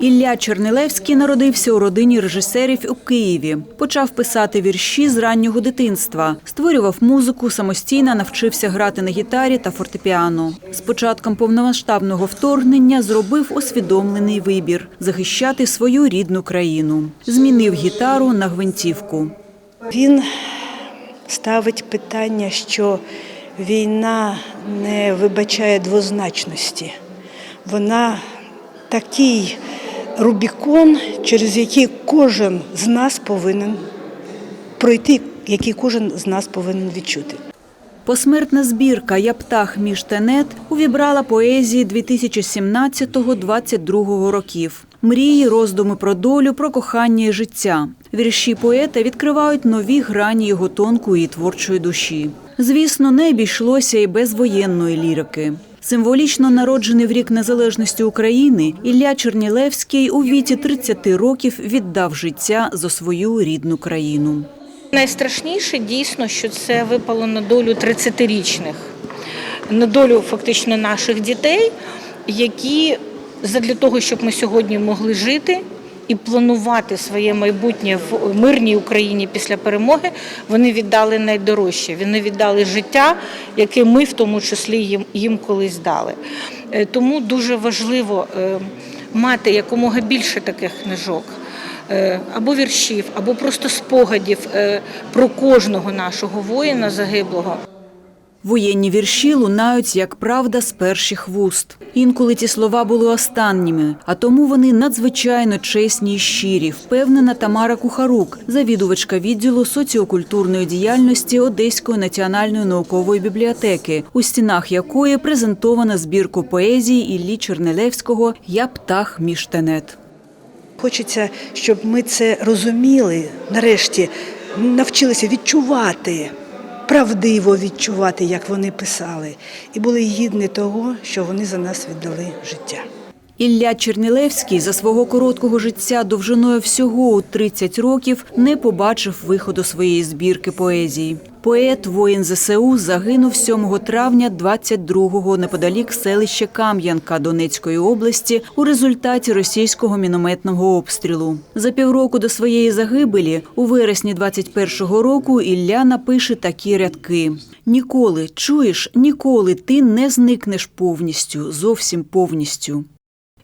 Ілля Чернилевський народився у родині режисерів у Києві. Почав писати вірші з раннього дитинства. Створював музику, самостійно навчився грати на гітарі та фортепіано. З початком повномасштабного вторгнення зробив усвідомлений вибір захищати свою рідну країну. Змінив гітару на гвинтівку. Він ставить питання, що війна не вибачає двозначності. Вона такий Рубікон, через який кожен з нас повинен пройти, який кожен з нас повинен відчути. Посмертна збірка «Я птах між тенет» увібрала поезії 2017-2022 років. Мрії, роздуми про долю, про кохання і життя. Вірші поета відкривають нові грані його тонкої і творчої душі. Звісно, не обійшлося і без воєнної лірики. Символічно народжений в рік незалежності України Ілля Чернілевський у віці 30 років віддав життя за свою рідну країну. Найстрашніше дійсно, що це випало на долю 30-річних, на долю фактично наших дітей, які задля того, щоб ми сьогодні могли жити і планувати своє майбутнє в мирній Україні після перемоги, вони віддали найдорожче. Вони віддали життя, яке ми в тому числі їм, їм колись дали. Е, Тому дуже важливо е, мати якомога більше таких книжок е, або віршів, або просто спогадів про кожного нашого воїна загиблого. Воєнні вірші лунають як правда з перших вуст. Інколи ті слова були останніми, а тому вони надзвичайно чесні і щирі, впевнена Тамара Кухарук, завідувачка відділу соціокультурної діяльності Одеської національної наукової бібліотеки, у стінах якої презентована збірку поезії Іллі Чернелевського Я птах між тенет. Хочеться, щоб ми це розуміли, нарешті навчилися відчувати, правдиво відчувати, як вони писали, і були гідні того, що вони за нас віддали життя. Ілля Чернилевський за свого короткого життя довжиною всього у 30 років не побачив виходу своєї збірки поезії. Поет, воїн ЗСУ, загинув 7 травня 22-го неподалік селища Кам'янка Донецької області у результаті російського мінометного обстрілу. За півроку до своєї загибелі, у вересні 21-го року, Ілля напише такі рядки: Ніколи, чуєш, ніколи ти не зникнеш повністю, зовсім повністю.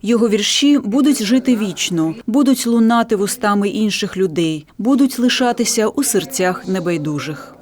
Його вірші будуть жити вічно, будуть лунати вустами інших людей, будуть лишатися у серцях небайдужих.